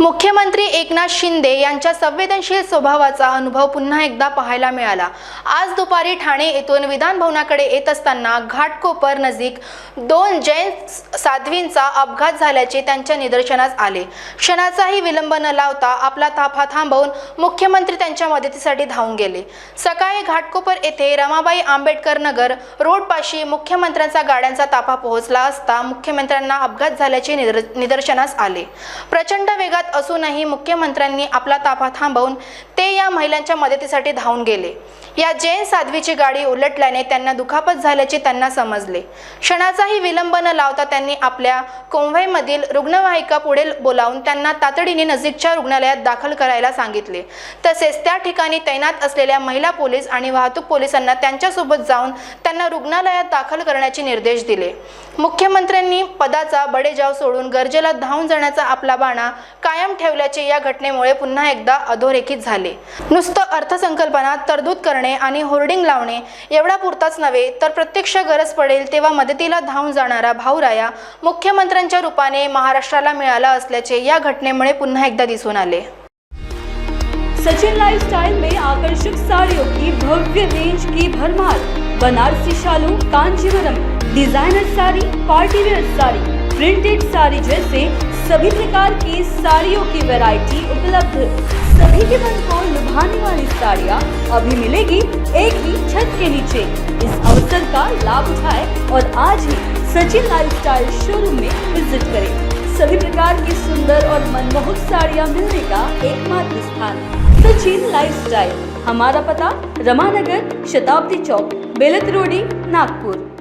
मुख्यमंत्री एकनाथ शिंदे यांच्या संवेदनशील स्वभावाचा अनुभव पुन्हा एकदा पाहायला मिळाला. आज दुपारी ठाणे येथून विधान भवनाकडे येत असताना घाटकोपर नजीक दोन जैन साध्वींचा अपघात झाल्याचे त्यांच्या निदर्शनास आले. क्षणाचाही विलंब न लावता आपला ताफा थांबवून मुख्यमंत्री त्यांच्या मदतीसाठी धावून गेले. सकाळी घाटकोपर येथे रमाबाई आंबेडकर नगर रोडपाशी मुख्यमंत्र्यांचा गाड्यांचा ताफा पोहोचला असता मुख्यमंत्र्यांना अपघात झाल्याचे निदर निदर्शनास आले. प्रचंड वेगात असूनही मुख्यमंत्र्यांनी आपला ताफा थांबवून ते या महिलांच्या मदतीसाठी धावून गेले. या जैन साध्वीची गाडी उलटल्याने त्यांना दुखापत झाल्याचे त्यांना समजले. क्षणाचाही विलंब न लावता त्यांनी आपल्या कोंभईमधील रुग्णवाहिका पुढे बोलावून त्यांना तातडीने नजीकच्या रुग्णालयात दाखल करायला सांगितले. तसेच त्या ठिकाणी तैनात असलेल्या महिला पोलीस आणि वाहतूक पोलिसांना त्यांच्यासोबत जाऊन त्यांना रुग्णालयात दाखल करण्याचे निर्देश दिले. मुख्यमंत्र्यांनी पदाचा बडेजाव सोडून गरजेला धावून जाण्याचा आपला बाणा कायम ठेवल्याचे या घटनेमुळे पुन्हा एकदा अधोरेखित झाले. नुसतं अर्थसंकल्पना तरतूद करणे आणि होर्डिंग लावणे एवढा पुरताच नव्हे तर प्रत्यक्ष गरज पडेल तेव्हा मदतीला धावून जाणारा भाऊराया मुख्यमंत्र्यांच्या रूपाने महाराष्ट्राला मिळाला असल्याचे या घटनेमुळे पुन्हा एकदा दिसून आले. सचिन लाइफस्टाइल में आकर्षक साड़ियों की भव्य रेंज की भरमार। बनारसी शालू, Kanjivaram designer sari party wear sari printed sari जैसे सभी प्रकार की साड़ियों की वैरायटी उपलब्ध। सभी के मन को लुभाने वाली साड़ियाँ अभी मिलेगी एक ही छत के नीचे। इस अवसर का लाभ उठाए और आज ही सचिन लाइफस्टाइल शोरूम में विज़िट करें। सभी प्रकार की सुंदर और मनमोहक साड़ियाँ मिलने का एकमात्र स्थान। सचिन लाइफस्टाइल हमारा पता रमानगर शताब्दी चौक बेलत रोडी नागपुर